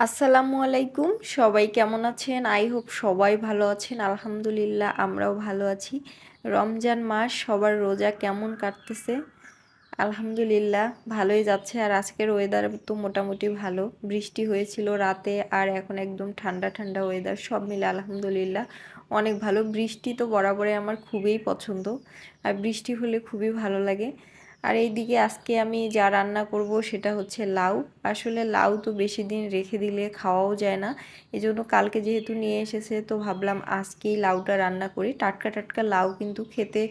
আসসালামু আলাইকুম। সবাই কেমন আছেন? আই হোপ সবাই ভালো আছেন। আলহামদুলিল্লাহ, আমরাও ভালো আছি। রমজান মাস, সবার রোজা কেমন কাটতেছে? আলহামদুলিল্লাহ, ভালোই যাচ্ছে। আর আজকের ওয়েদার তো মোটামুটি ভালো। বৃষ্টি হয়েছিল রাতে আর এখন একদম ঠান্ডা ঠান্ডা ওয়েদার সব মিলে আলহামদুলিল্লাহ, অনেক ভালো। বৃষ্টি তো বরাবরে আমার খুবই পছন্দ। আর বৃষ্টি হলে খুবই ভালো লাগে। আর এইদিকে আজকে আমি যা রান্না করব সেটা হচ্ছে লাউ। আসলে লাউ তো বেশি দিন রেখে দিলে খাওয়াও যায় না। এই জন্য কালকে যেহেতু নিয়ে এসেছে, তো ভাবলাম আজকেই লাউটা রান্না করি। টাটকা টাটকা লাউ কিন্তু খেতে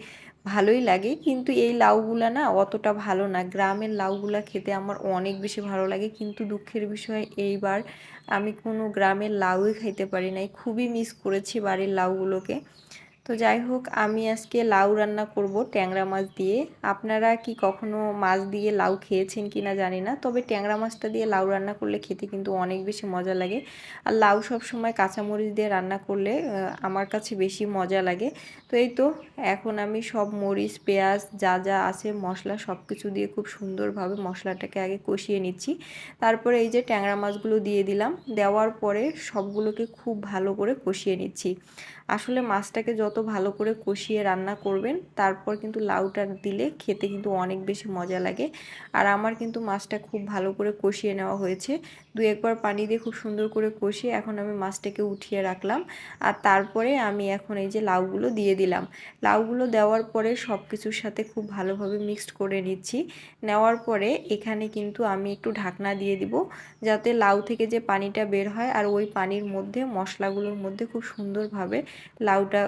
ভালোই লাগে। কিন্তু এই লাউগুলা না অতটা ভালো না। গ্রামের লাউগুলা খেতে আমার অনেক বেশি ভালো লাগে। কিন্তু দুঃখের বিষয়, এইবার আমি কোনো গ্রামের লাউই খাইতে পারি নাই। খুবই মিস করেছি বাড়ির লাউগুলোকে। তো যাই হোক, আমি আজকে লাউ রান্না করব ট্যাংরা মাছ দিয়ে। আপনারা কি কখনো মাছ দিয়ে লাউ খেয়েছেন কি না জানি না, তবে ট্যাংরা মাছটা দিয়ে লাউ রান্না করলে খেতে কিন্তু অনেক বেশি মজা লাগে। আর লাউ সব সময় কাঁচামরিচ দিয়ে রান্না করলে আমার কাছে বেশি মজা লাগে। তো এই তো, এখন আমি সব মরিচ, পেঁয়াজ, যা যা আছে, মশলা সব কিছু দিয়ে খুব সুন্দরভাবে মশলাটাকে আগে কষিয়ে নিচ্ছি। তারপরে এই যে ট্যাংরা মাছগুলো দিয়ে দিলাম, দেওয়ার পরে সবগুলোকে খুব ভালো করে কষিয়ে নিচ্ছি। আসলে মাছটাকে যত ভালো করে কষিয়ে রান্না করবেন, তারপর কিন্তু লাউটা দিলে খেতে কিন্তু অনেক বেশি মজা লাগে। আর আমার কিন্তু মাছটা খুব ভালো করে কষিয়ে নেওয়া হয়েছে। দু একবার পানি দিয়ে খুব সুন্দর করে কষিয়ে এখন আমি মাছটাকে উঠিয়ে রাখলাম। আর তারপরে আমি এখন এই যে লাউগুলো দিয়ে দিলাম। লাউগুলো দেওয়ার পরে সব কিছুর সাথে খুব ভালোভাবে মিক্সড করে নিচ্ছি। নেওয়ার পরে এখানে কিন্তু আমি একটু ঢাকনা দিয়ে দিব, যাতে লাউ থেকে যে পানিটা বের হয় আর ওই পানির মধ্যে মশলাগুলোর মধ্যে খুব সুন্দরভাবে লাউটা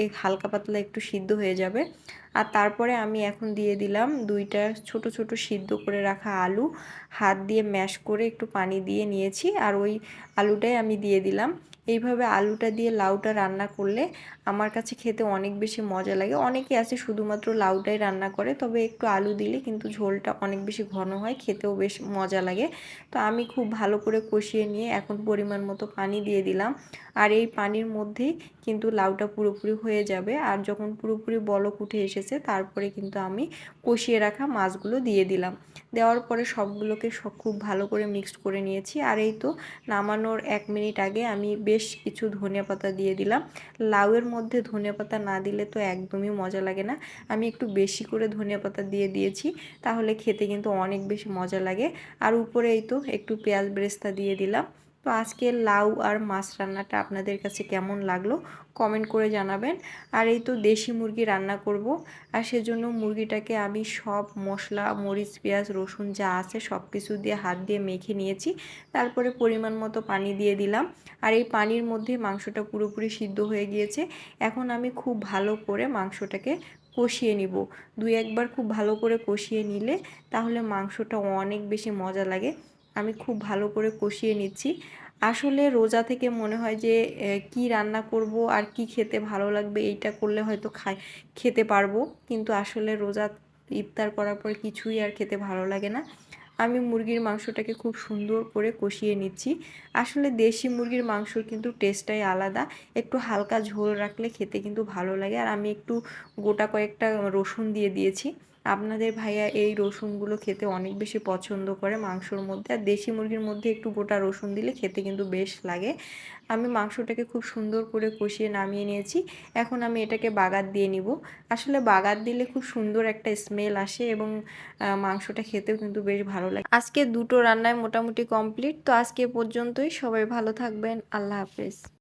এই হালকা পাতলা একটু সিদ্ধ হয়ে যাবে। আর তারপরে আমি এখন দিয়ে দিলাম দুইটা ছোট ছোট সিদ্ধ করে রাখা আলু। হাত দিয়ে ম্যাশ করে একটু পানি দিয়ে নিয়েছি। আর ওই আলুটাই আমি দিয়ে দিলাম। এইভাবে আলুটা দিয়ে লাউটা রান্না করলে আমার কাছে খেতে অনেক বেশি মজা লাগে। অনেকে আছে শুধুমাত্র লাউটাই রান্না করে, তবে একটু আলু দিলে কিন্তু ঝোলটা অনেক বেশি ঘন হয়, খেতেও বেশ মজা লাগে। তো আমি খুব ভালো করে কষিয়ে নিয়ে এখন পরিমাণ মতো পানি দিয়ে দিলাম। আর এই পানির মধ্যেই কিন্তু লাউটা পুরোপুরি হয়ে যাবে। আর যখন পুরোপুরি বলক উঠে এসেছে, তারপরে কিন্তু আমি কষিয়ে রাখা মাছগুলো দিয়ে দিলাম। দেওয়ার পরে সবগুলোকে সব খুব ভালো করে মিক্সড করে নিয়েছি। আর এই তো নামানোর এক মিনিট আগে আমি বেশ কিছু ধনিয়া পাতা দিয়ে দিলাম। লাউয়ের মধ্যে ধনিয়া পাতা না দিলে তো একদমই মজা লাগে না। আমি একটু বেশি করে ধনিয়া পাতা দিয়ে দিয়েছি, তাহলে খেতে কিন্তু অনেক বেশি মজা লাগে। আর উপরে এই তো একটু পেঁয়াজ ব্রেস্তা দিয়ে দিলাম। তো আজকে লাউ আর মাছ রান্নাটা আপনাদের কাছে কেমন লাগল কমেন্ট করে জানাবেন। আর এই তো দেশি মুরগি রান্না করব, আর সেজন্য মুরগিটাকে আমি সব মশলা, মরিচ, পেঁয়াজ, রসুন যা আছে সব কিছু দিয়ে হাত দিয়ে মেখে নিয়েছি। তারপরে পরিমাণ মতো পানি দিয়ে দিলাম। আর এই পানির মধ্যে মাংসটা পুরোপুরি সিদ্ধ হয়ে গিয়েছে। এখন আমি খুব ভালো করে মাংসটাকে কষিয়ে নিব। দুই একবার খুব ভালো করে কষিয়ে নিলে তাহলে মাংসটা অনেক বেশি মজা লাগে। আমি খুব ভালো করে কষিয়ে নিচ্ছি। আসলে রোজা থেকে মনে হয় যে কি রান্না করব আর কি খেতে ভালো লাগবে এইটা করলে হয়তো খাই, খেতে পারব। কিন্তু আসলে রোজা ইফতার করার পর কিছুই আর খেতে ভালো লাগে না। আমি মুরগির মাংসটাকে খুব সুন্দর করে কষিয়ে নিচ্ছি। আসলে দেশি মুরগির মাংসর কিন্তু টেস্টটাই আলাদা। একটু হালকা ঝোল রাখলে খেতে কিন্তু ভালো লাগে। আর আমি একটু গোটা কয়েকটা রসুন দিয়ে দিয়েছি। আপনাদের ভাইয়া এই রসুনগুলো খেতে অনেক বেশি পছন্দ করে মাংসর মধ্যে। আর দেশি মুরগির মধ্যে একটু গোটা রসুন দিলে খেতে কিন্তু বেশ লাগে। আমি মাংসটাকে খুব সুন্দর করে কষিয়ে নামিয়ে নিয়েছি। এখন আমি এটাকে বাগার দিয়ে নিব। আসলে বাগার দিলে খুব সুন্দর একটা স্মেল আসে এবং মাংসটা খেতেও কিন্তু বেশ ভালো লাগে। আজকে দুটো রান্নায় মোটামুটি কমপ্লিট। তো আজকে পর্যন্তই। সবাই ভালো থাকবেন। আল্লাহ হাফেজ।